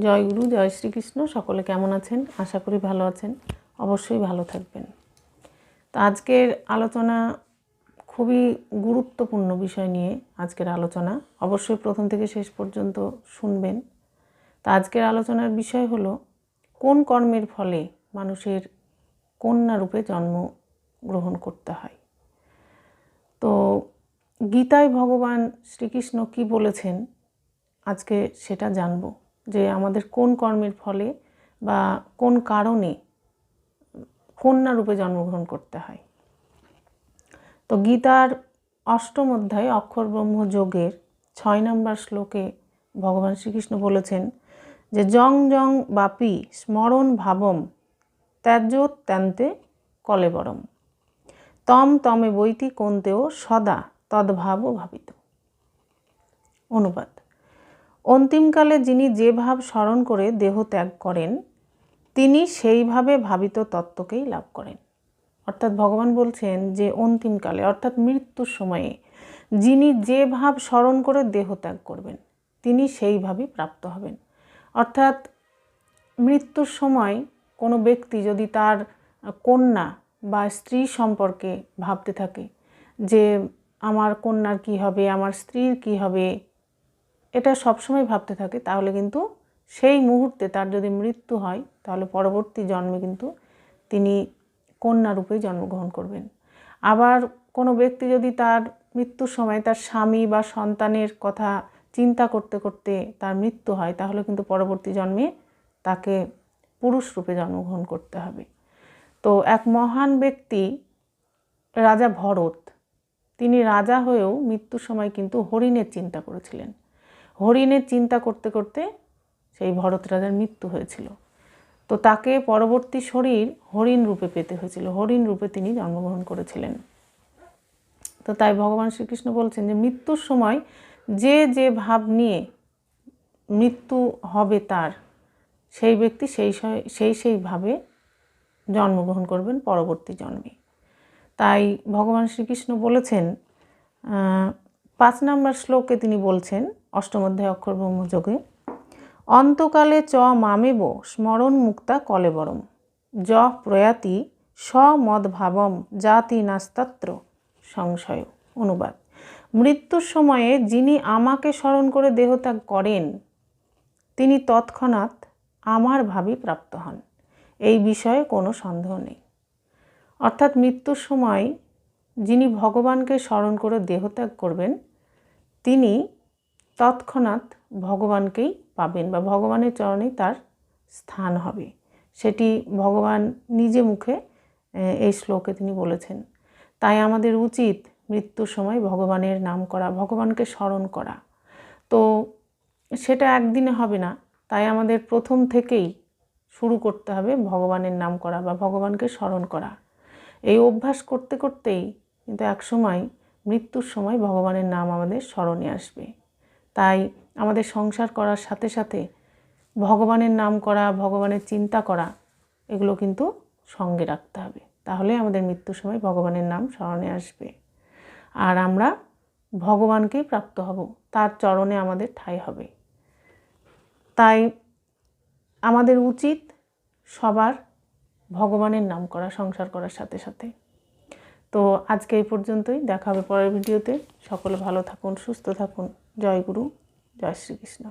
জয় গুরু, জয় শ্রীকৃষ্ণ। সকলে কেমন আছেন? আশা করি ভালো আছেন। অবশ্যই ভালো থাকবেন। তো আজকের আলোচনা খুবই গুরুত্বপূর্ণ বিষয় নিয়ে আজকের আলোচনা। অবশ্যই প্রথম থেকে শেষ পর্যন্ত শুনবেন। তো আজকের আলোচনার বিষয় হলো, কোন কর্মের ফলে মানুষের কন্যা রূপে জন্ম গ্রহণ করতে হয়? তো গীতায় ভগবান শ্রীকৃষ্ণ কি বলেছেন? আজকে সেটা জানব। যে আমাদের কোন কর্মের ফলে বা কোন কারণে কন্যা রূপে জন্মগ্রহণ করতে হয়। তো গীতার অষ্টম অধ্যায় অক্ষর ব্রহ্ম যোগের ছয় নম্বর শ্লোকে ভগবান শ্রীকৃষ্ণ বলেছেন যে, জং জং বাপি স্মরণ ভাবম ত্যাজ্যোত্যান্তে কলেবরম। তম তমে বৈতি কোন্তেও সদা তদ্ভাব ভাবিত। অনুবাদ। অন্তিমকালে যিনি যে ভাব স্মরণ করে দেহ ত্যাগ করেন, তিনি সেইভাবে ভাবিত তত্ত্বকেই লাভ করেন। অর্থাৎ ভগবান বলছেন যে অন্তিমকালে, অর্থাৎ মৃত্যুর সময়ে, যিনি যে ভাব স্মরণ করে দেহ ত্যাগ করবেন, তিনি সেইভাবেই প্রাপ্ত হবেন। অর্থাৎ মৃত্যুর সময় কোনো ব্যক্তি যদি তার কন্যা বা স্ত্রী সম্পর্কে ভাবতে থাকে যে, আমার কন্যার কি হবে? আমার স্ত্রীর কি হবে? এটা সবসময় ভাবতে থাকে, তাহলে কিন্তু সেই মুহূর্তে তার যদি মৃত্যু হয়, তাহলে পরবর্তী জন্মে কিন্তু তিনি কন্যা রূপে জন্মগ্রহণ করবেন। আবার কোনো ব্যক্তি যদি তার মৃত্যুর সময় তার স্বামী বা সন্তানের কথা চিন্তা করতে করতে তার মৃত্যু হয়, তাহলে কিন্তু পরবর্তী জন্মে তাকে পুরুষ রূপে জন্মগ্রহণ করতে হবে। তো এক মহান ব্যক্তি রাজা ভরত, তিনি রাজা হয়েও মৃত্যুর সময় কিন্তু হরিণের চিন্তা করেছিলেন। হরিণের চিন্তা করতে করতে সেই ভরত রাজার মৃত্যু হয়েছিল। তো তাকে পরবর্তী শরীর হরিণ রূপে পেতে হয়েছিল। হরিণ রূপে তিনি জন্মগ্রহণ করেছিলেন। তো তাই ভগবান শ্রীকৃষ্ণ বলছেন যে, মৃত্যুর সময় যে যে ভাব নিয়ে মৃত্যু হবে তার, সেই ব্যক্তি সেই সেই সেইভাবে জন্মগ্রহণ করবেন পরবর্তী জন্মে। তাই ভগবান শ্রীকৃষ্ণ বলেছেন পাঁচ নম্বর শ্লোকে তিনি বলছেন, অষ্টম অধ্যায় অক্ষর ব্রহ্মযোগে, অন্তকালে চ মামেব স্মরণ মুক্তা কলেবরম। য প্রয়াতি স্বমদভাবম জাতি নাস্তাত্র। সংশয়, অনুবাদ। মৃত্যুর সময়ে যিনি আমাকে স্মরণ করে দেহত্যাগ করেন, তিনি তৎক্ষণাৎ আমার ভাবি প্রাপ্ত হন। এই বিষয়ে কোনো সন্দেহ নেই। অর্থাৎ মৃত্যুর সময় যিনি ভগবানকে স্মরণ করে দেহত্যাগ করবেন, তিনি তৎক্ষণাৎ ভগবানকেই পাবেন বা ভগবানের চরণেই তার স্থান হবে। সেটি ভগবান নিজে মুখে এই শ্লোকে তিনি বলেছেন, তাই আমাদের উচিত মৃত্যুর সময় ভগবানের নাম করা, ভগবানকে স্মরণ করা। তো সেটা একদিনে হবে না, তাই আমাদের প্রথম থেকেই শুরু করতে হবে ভগবানের নাম করা বা ভগবানকে স্মরণ করা। এই অভ্যাস করতে করতেই কিন্তু এক সময়, মৃত্যুর সময় ভগবানের নাম আমাদের স্মরণে আসবে। তাই আমাদের সংসার করার সাথে সাথে ভগবানের নাম করা, ভগবানের চিন্তা করা, এগুলো কিন্তু সঙ্গে রাখতে হবে। তাহলে আমাদের মৃত্যুর সময় ভগবানের নাম স্মরণে আসবে। আর আমরা ভগবানকেই প্রাপ্ত হব, তার চরণে আমাদের ঠাই হবে। তাই আমাদের উচিত সবার ভগবানের নাম করা, সংসার করার সাথে সাথে। তো আজকে এই পর্যন্তই। দেখা হবে পরের ভিডিওতে। সকলে ভালো থাকুন, সুস্থ থাকুন। জয় গুরু, জয় শ্রীকৃষ্ণ।